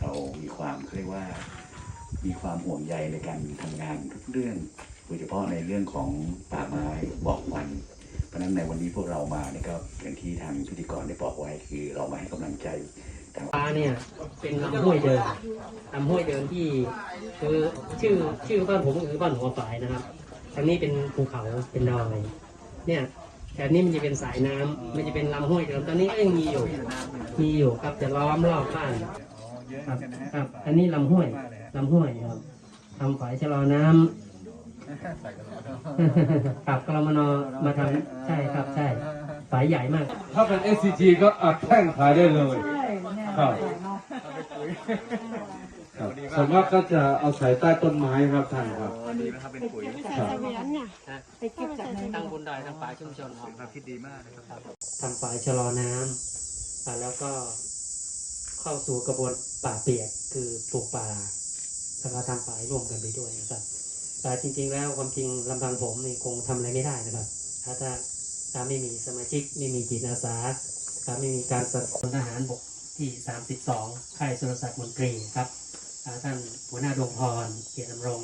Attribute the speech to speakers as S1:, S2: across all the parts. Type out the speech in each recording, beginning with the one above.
S1: เรามีความเรียกว่า มีความห่วงใยในการทำงานทุกเรื่องโดยเฉพาะในเรื่องของป่าไม้บอกวัน เพราะฉะนั้นในวันนี้พวกเรามาเนี่ยก็อย่างที่ทางพิธีกรได้บอกไว้คือเรามาให้กำลังใจ
S2: ปลาเนี่ยเป็นลำห้วยเดินลำห้วยเดินที่คือชื่อชื่อบ้านผมคือบ้านหัวฝายนะครับทางนี้เป็นภูเขาเป็นดอยเนี่ยแถวนี้มันจะเป็นสายน้ำมันจะเป็นลำห้วยเดิมตอนนี้ก็ยังมีอยู่ มีอยู่ครับจะล้อมรอบบ้านครับครับ อันนี้ลำห้วยลำห้วยครับทำฝายชะลอน้ำครับกรมนมาทำใช่ครับใช่ฝายใหญ่มาก
S3: ถ้าเป็น SCG ก็อัดแท่งขายได้เลย
S4: ใช่เนี่ย
S3: ครับครับส่วนมากก็จะเอาใส่ใต้ต้นไม้ครับท่านครับครับ
S4: ไปเก็บจากไหน
S2: ตั้งบนดอยทำฝายชุมชนครับคิดดีมากนะครับทำฝายชะลอน้ำอ่า แล้วก็เข้าสู่กระบวนป่าเปียกคือปลูกป่าแล้วก็ทำฝาร่วมกันไปด้วยนะครับแต่จริง ๆ แล้วความจริงลำพังผมนี่คงทำอะไรไม่ได้นะครับถ้าถ้าถ้าไม่มีสมาชิกไม่มีจิตอาสาถ้าไม่มีการสนับสนุนทหารบกที่ 32 ค่ายสุรศักดิ์มนตรีครับท่านหัวหน้าดวงพรเกียรติดำรง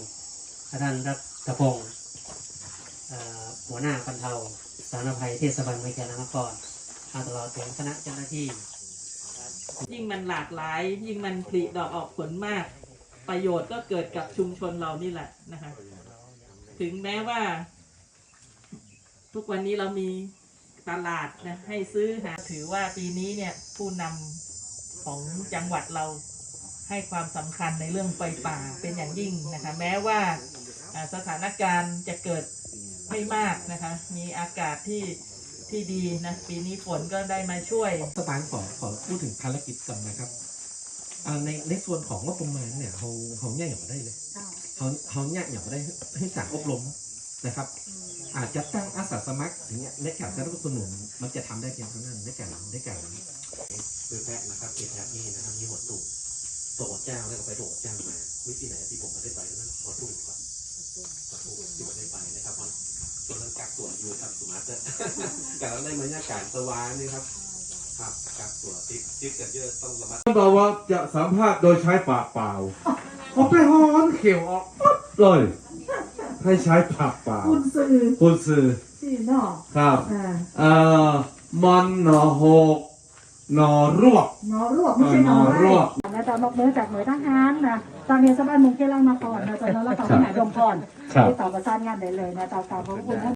S2: ท่านรัตพงศ์หัวหน้าบรรเทาสารภัยเทศบาลเมืองกาญจนคร มาตลอดถึงคณะเจ้าหน้าที่
S5: ยิ่งมันหลากหลาย ยิ่งมันผลิดอกออกผลมาก ประโยชน์ก็เกิดกับชุมชนเรานี่แหละนะคะถึงแม้ว่า ทุกวันนี้เรามีตลาดนะให้ซื้อหาถือว่าปีนี้เนี่ยผู้นำของจังหวัดเราให้ความสำคัญในเรื่องไฟป่าเป็นอย่างยิ่งนะคะ แม้ว่าอ่าสถานการณ์จะเกิดไม่มากนะคะ มีอากาศที่ ที่ดีนะปีนี้ฝนก็ได้มาช่วย
S6: สตางค์ขอขอพูดถึงภารกิจก่อนนะครับอ่าในในส่วนของงบประมาณเนี่ยเขาเขาแยกหย่อนได้เลยเขาเขาแยกหย่อนได้ให้จากอบรมนะครับอาจจะตั้งอาสาสมัครอย่างเงี้ยในการสนับสนุนมันจะทำได้เพียงเท่านั้นในการในการคือแพทย์นะครับเก็บแบบนี้นะครับมีหัวตุ่มตัวหัวเจ้าแล้วก็ไปตัวหัวเจ้ามา วิธีไหนที่ผมไม่ได้ไปนั้นหัวตุ่มก่อน หัวตุ่มที่ไม่ได้ไปนะครับเพราะตัวนั้นกักตัวอยู่ครับสุมาเตอร์แต่เราได้บรรยากาศสว่างนี่ครับครับกักตัวติ๊กติ๊กกันเยอะต้องระมัด
S3: ท่านบอกว่าจะสัมภาษณ์โดยใช้ปากเปล่าผมไปหอนเขียวออกปั๊บเลยให้ใช้ปากเปล่า
S4: คุณสื่อ
S3: คุณสื่อ
S4: สี่เนาะ
S3: ครับ
S4: อ่า
S3: เอ่อมันหนอหกหนอรวบ
S4: หนอรวบไม่ใช่หนอ
S3: หนอรวบ
S4: นะจ๊ะนอกเหนือจากหน่วยทหารนะ ตอนนี้สบายมุงเกลังนครนะจ๊ะแล้วเราต่อไปไหนดงพร
S3: ครับ
S4: ที่ต่อประสานงานได้เลยนะจ๊ะกราบขอบคุณท่าน